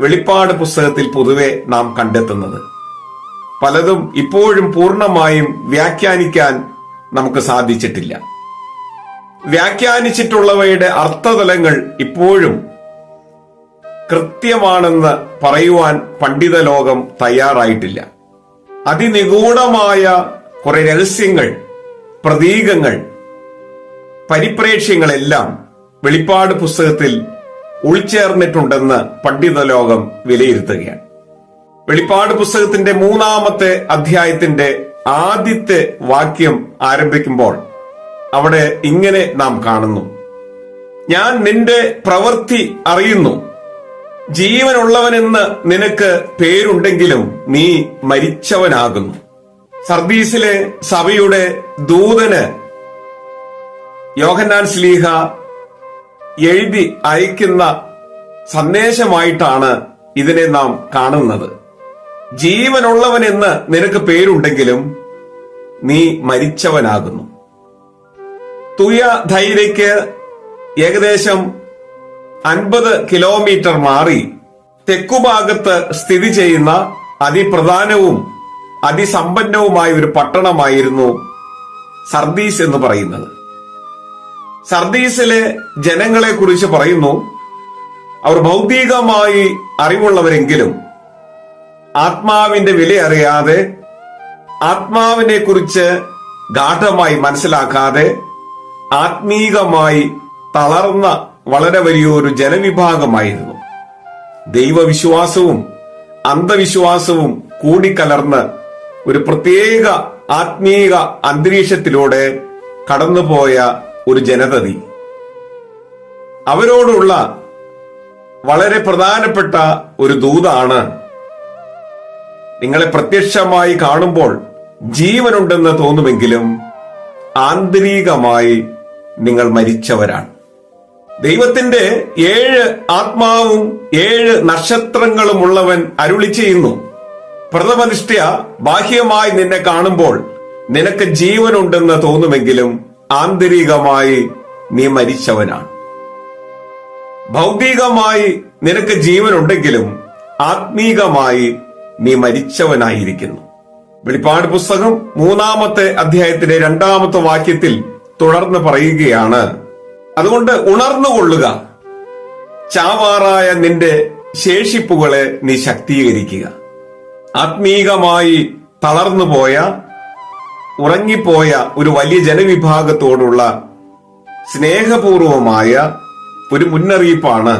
വെളിപ്പാട് പുസ്തകത്തിൽ പൊതുവെ നാം കണ്ടെത്തുന്നത്. പലതും ഇപ്പോഴും പൂർണമായും വ്യാഖ്യാനിക്കാൻ നമുക്ക് സാധിച്ചിട്ടില്ല. വ്യാഖ്യാനിച്ചിട്ടുള്ളവയുടെ അർത്ഥതലങ്ങൾ ഇപ്പോഴും കൃത്യമാണെന്ന് പറയുവാൻ പണ്ഡിത ലോകം തയ്യാറായിട്ടില്ല. അതിനിഗൂഢമായ കുറെ രഹസ്യങ്ങൾ പ്രതീകങ്ങൾ പരിപ്രേക്ഷ്യങ്ങളെല്ലാം വെളിപ്പാട് പുസ്തകത്തിൽ ഉൾച്ചേർന്നിട്ടുണ്ടെന്ന് പണ്ഡിത ലോകം വിലയിരുത്തുകയാണ്. വെളിപ്പാട് പുസ്തകത്തിന്റെ മൂന്നാമത്തെ അധ്യായത്തിന്റെ ആദ്യത്തെ വാക്യം ആരംഭിക്കുമ്പോൾ അവിടെ ഇങ്ങനെ നാം കാണുന്നു. ഞാൻ നിന്റെ പ്രവൃത്തി അറിയുന്നു. ജീവനുള്ളവനെന്ന് നിനക്ക് പേരുണ്ടെങ്കിലും നീ മരിച്ചവനാകുന്നു. സർദീസിലെ സഭയുടെ ദൂതന് യോഹന്നാൻ സ്ലീഹ എഴുതി അയക്കുന്ന സന്ദേശമായിട്ടാണ് ഇതിനെ നാം കാണുന്നത്. ജീവനുള്ളവനെന്ന് നിനക്ക് പേരുണ്ടെങ്കിലും നീ മരിച്ചവനാകുന്നു. തുയ ധൈര്യക്ക് ഏകദേശം അൻപത് കിലോമീറ്റർ മാറി തെക്കുഭാഗത്ത് സ്ഥിതി ചെയ്യുന്ന അതിപ്രധാനവും അതിസമ്പന്നവുമായ ഒരു പട്ടണമായിരുന്നു സർദീസ് എന്ന് പറയുന്നത്. സർദീസിലെ ജനങ്ങളെ കുറിച്ച് പറയുന്നു അവർ ഭൗതികമായി അറിവുള്ളവരെങ്കിലും ആത്മാവിന്റെ വില അറിയാതെ ആത്മാവിനെ കുറിച്ച് ഗാഠമായി മനസ്സിലാക്കാതെ ആത്മീകമായി തളർന്ന വളരെ വലിയൊരു ജനവിഭാഗമായിരുന്നു. ദൈവവിശ്വാസവും അന്ധവിശ്വാസവും കൂടിക്കലർന്ന് ഒരു പ്രത്യേക ആത്മീക അന്തരീക്ഷത്തിലൂടെ കടന്നുപോയ ഒരു ജനതതി. അവരോടുള്ള വളരെ പ്രധാനപ്പെട്ട ഒരു ദൂതാണ് നിങ്ങളെ പ്രത്യക്ഷമായി കാണുമ്പോൾ ജീവനുണ്ടെന്ന് തോന്നുമെങ്കിലും ആന്തരികമായി നിങ്ങൾ മരിച്ചവരാണ്. ദൈവത്തിന്റെ ഏഴ് ആത്മാവും ഏഴ് നക്ഷത്രങ്ങളും ഉള്ളവൻ അരുളി ചെയ്യുന്നു. പ്രഥമനിഷ്ഠ ബാഹ്യമായി നിന്നെ കാണുമ്പോൾ നിനക്ക് ജീവനുണ്ടെന്ന് തോന്നുമെങ്കിലും ആന്തരികമായി നീ മരിച്ചവനാണ്. ഭൗതികമായി നിനക്ക് ജീവനുണ്ടെങ്കിലും ആത്മീകമായി നീ മരിച്ചവനായിരിക്കുന്നു. വെളിപ്പാട് പുസ്തകം മൂന്നാമത്തെ അധ്യായത്തിലെ രണ്ടാമത്തെ വാക്യത്തിൽ തുടർന്ന് പറയുകയാണ് അതുകൊണ്ട് ഉണർന്നുകൊള്ളുക. ചാവാറായ നിന്റെ ശേഷിപ്പുകളെ നീ ശക്തീകരിക്കുക. ആത്മീകമായി തളർന്നുപോയ ഉറങ്ങിപ്പോയ ഒരു വലിയ ജനവിഭാഗത്തോടുള്ള സ്നേഹപൂർവമായ ഒരു മുന്നറിയിപ്പാണ്